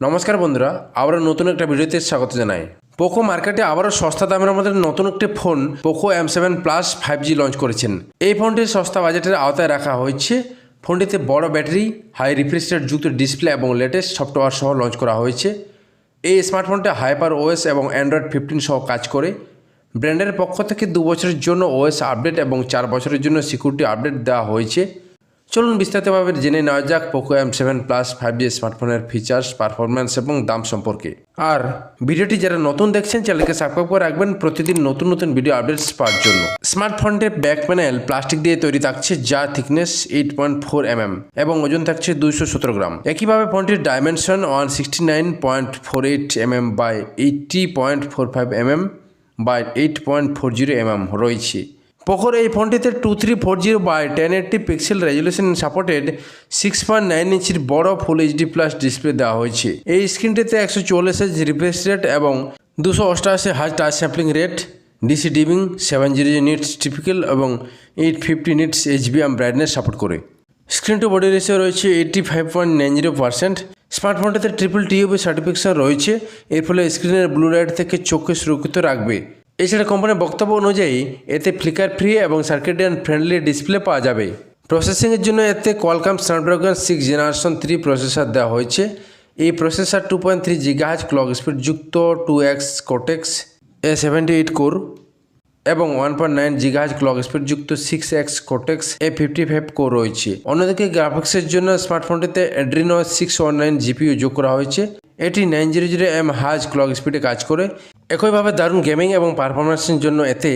নমস্কার বন্ধুরা, আবারও নতুন একটা ভিডিওতে স্বাগত জানাই। পোকো মার্কেটে আবারও সস্তা দামের মধ্যে নতুন একটি phone Poco M seven plus five G launch করেছেন। এই ফোনটি সস্তা বাজেটের আওতায় রাখা হয়েছে। ফোনটিতে বড় ব্যাটারি হাই রিফ্রেশ যুক্ত ডিসপ্লে এবং লেটেস্ট সফটওয়্যার সহ লঞ্চ করা হয়েছে। এই স্মার্টফোনটি হাইপার ওএস এবং অ্যান্ড্রয়েড ফিফটিন সহ কাজ করে। ব্র্যান্ডের পক্ষ থেকে দু বছরের জন্য ওএস আপডেট এবং চার বছরের জন্য সিকিউরিটি আপডেট দেওয়া হয়েছে। চলুন বিস্তারিতভাবে জেনে নেওয়া যাক Poco M seven plus five G স্মার্টফোনের ফিচার্স পারফরম্যান্স এবং দাম সম্পর্কে। আর ভিডিওটি যারা নতুন দেখছেন, চ্যানেলকে সাবস্ক্রাইব করে রাখবেন। প্রতিদিন নতুন নতুন ভিডিও আপডেটস পাওয়ার জন্য। স্মার্টফোনটির ব্যাক প্যানেল প্লাস্টিক দিয়ে তৈরি থাকছে যা thickness eight point four mm এবং ওজন থাকছে দুইশো সতেরো গ্রাম। একইভাবে ফোনটির dimension one sixty nine point four eight mm by eighty point four five mm by eight point four zero mm রয়েছে। পোকোর এই ফোনটিতে two three four zero by ten eighty pixel resolution supported six point nine ইঞ্চির বড় full HD plus display দেওয়া হয়েছে। এই স্ক্রিনটিতে একশো চল্লিশ এজ রিফ্রেশ রেট এবং দুশো অষ্টআশি হাজ touch sampling rate DC ডিবিং seven zero nits typical এবং eight fifty nits HBM brightness support করে। স্ক্রিন টু বডি রেশিও রয়েছে eighty five point nine zero percent স্মার্টফোনটিতে triple টিউবি certification রয়েছে। এর ফলে স্ক্রিনের ব্লু লাইট থেকে চোখকে সুরক্ষিত রাখবে। এছাড়া কোম্পানির বক্তব্য অনুযায়ী, এতে ফ্লিকার ফ্রি এবং সার্কিডিয়ান ফ্রেন্ডলি ডিসপ্লে পাওয়া যাবে। প্রসেসিংয়ের জন্য এতে Qualcomm Snapdragon six generation three processor দেওয়া হয়েছে। এই processor two point three gigahertz clock speed যুক্ত two X Cortex A seventy eight core এবং one point nine gigahertz clock speed যুক্ত six X Cortex A fifty five core রয়েছে। অন্যদিকে গ্রাফিক্সের জন্য স্মার্টফোনটিতে Adreno six one nine GPU যোগ করা হয়েছে। এটি নাইন জিরো জিরো এম হাজ ক্লক স্পিডে কাজ করে। একইভাবে দারুণ গেমিং এবং পারফরমেন্সের জন্য এতে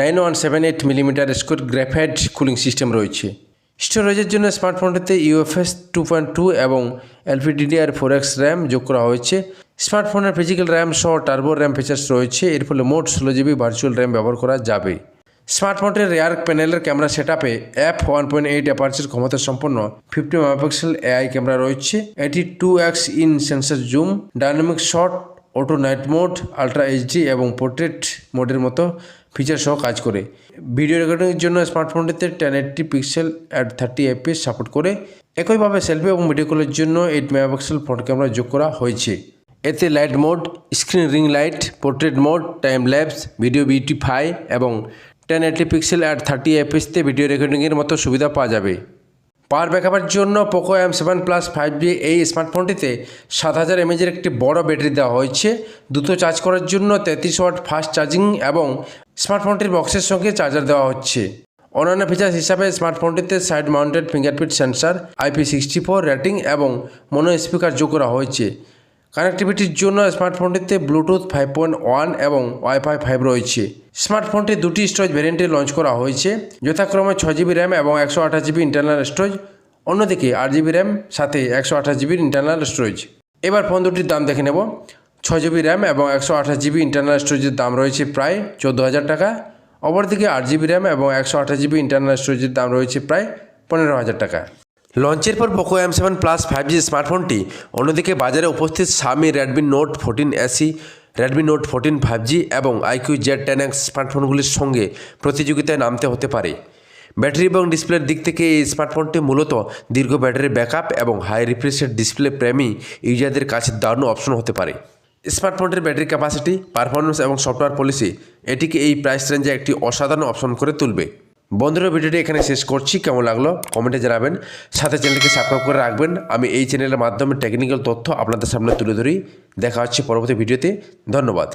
nine one seven eight millimetre square graphite cooling system রয়েছে। স্টোরেজের জন্য স্মার্টফোনটিতে ইউএফএস টু পয়েন্ট টু এবং এলপিডিডিআর ফোর এক্স র্যাম যোগ করা হয়েছে। স্মার্টফোনের ফিজিক্যাল র্যাম সহ টার্বো র্যাম ফিচার্স রয়েছে। এর ফলে মোট ষোলো জিবি ভার্চুয়াল র্যাম ব্যবহার করা যাবে। স্মার্টফোনটির রেয়ার প্যানেলের ক্যামেরা সেটআপে এফ ওয়ান পয়েন্ট এইট ক্ষমতা সম্পন্ন ফিফটি মেগাপিক্সেল এআই ক্যামেরা রয়েছে। এটি two X in sensor zoom dynamic shot auto night mode ultra HD এবং পোর্ট্রেট মোডের মতো ফিচার সহ কাজ করে। ভিডিও রেকর্ডিংয়ের জন্য স্মার্টফোনটিতে ten eighty pixel at thirty FPS support করে। একইভাবে সেলফি এবং ভিডিও কলের জন্য এইট মেগাপিক্সেল ফ্রন্ট ক্যামেরা যোগ করা হয়েছে। এতে light mode screen ring light portrait mode time lapse video beautify এবং ten eighty pixel at thirty এফপিএসতে video রেকর্ডিংয়ের মতো সুবিধা পাওয়া যাবে। পাওয়ার ব্যাকআপের জন্য Poco M seven plus five G এই স্মার্টফোনটিতে সাত হাজার এমএজের একটি বড় ব্যাটারি দেওয়া হয়েছে। দ্রুত চার্জ করার জন্য তেত্রিশ ওয়াট ফাস্ট চার্জিং এবং স্মার্টফোনটির বক্সের সঙ্গে চার্জার দেওয়া হচ্ছে। অন্যান্য ফিচার্স হিসাবে স্মার্টফোনটিতে side mounted fingerprint sensor, IP sixty four rating এবং মনো স্পিকার যোগ করা হয়েছে। কানেক্টিভিটির জন্য স্মার্টফোনটিতে ব্লুটুথ ফাইভ পয়েন্ট ওয়ান এবং ওয়াইফাই ফাইভ রয়েছে। স্মার্টফোনটি দুটি স্টোরেজ ভ্যারিয়েন্টে লঞ্চ করা হয়েছে। যথাক্রমে ছ জিবি র্যাম এবং একশো আঠাশ জিবি ইন্টারনাল স্টোরেজ অন্যদিকে আট জিবি র্যাম সাথে একশো আঠাশ জিবির ইন্টারনাল স্টোরেজ এবার ফোন দুটির দাম দেখে নেব। ছ জিবি র্যাম এবং একশো আঠাশ জিবি ইন্টারনাল স্টোরেজের দাম রয়েছে প্রায় চোদ্দ হাজার টাকা। অপরদিকে আট জিবি র্যাম এবং একশো আঠাশ জিবি ইন্টারনাল স্টোরেজের দাম রয়েছে প্রায় পনেরো হাজার টাকা। লঞ্চের পর Poco M seven plus five G স্মার্টফোনটি অন্যদিকে বাজারে উপস্থিত স্বামী Redmi Note fourteen SE Redmi Note fourteen five G এবং আইকিউ জেড টেন এক্স স্মার্টফোনগুলির সঙ্গে প্রতিযোগিতায় নামতে হতে পারে। ব্যাটারি এবং ডিসপ্লের দিক থেকে এই স্মার্টফোনটি মূলত দীর্ঘ ব্যাটারি ব্যাকআপ এবং হাই রিফ্রেশের ডিসপ্লে প্রেমী ইউজারদের কাছে দারুণ অপশন হতে পারে। স্মার্টফোনটির ব্যাটারি ক্যাপাসিটি পারফরমেন্স এবং সফটওয়্যার পলিসি এটিকে এই প্রাইস রেঞ্জে একটি অসাধারণ অপশন করে তুলবে। বন্ধুরা, ভিডিওটি এখানে শেষ করছি। কেমন লাগল? কমেন্টে জানাবেন। সাথে চ্যানেলকে সাবস্ক্রাইব করে রাখবেন। আমি এই চ্যানেলের মাধ্যমে টেকনিক্যাল তথ্য আপনাদের সামনে তুলে ধরি। দেখা হচ্ছে পরবর্তী ভিডিওতে। ধন্যবাদ।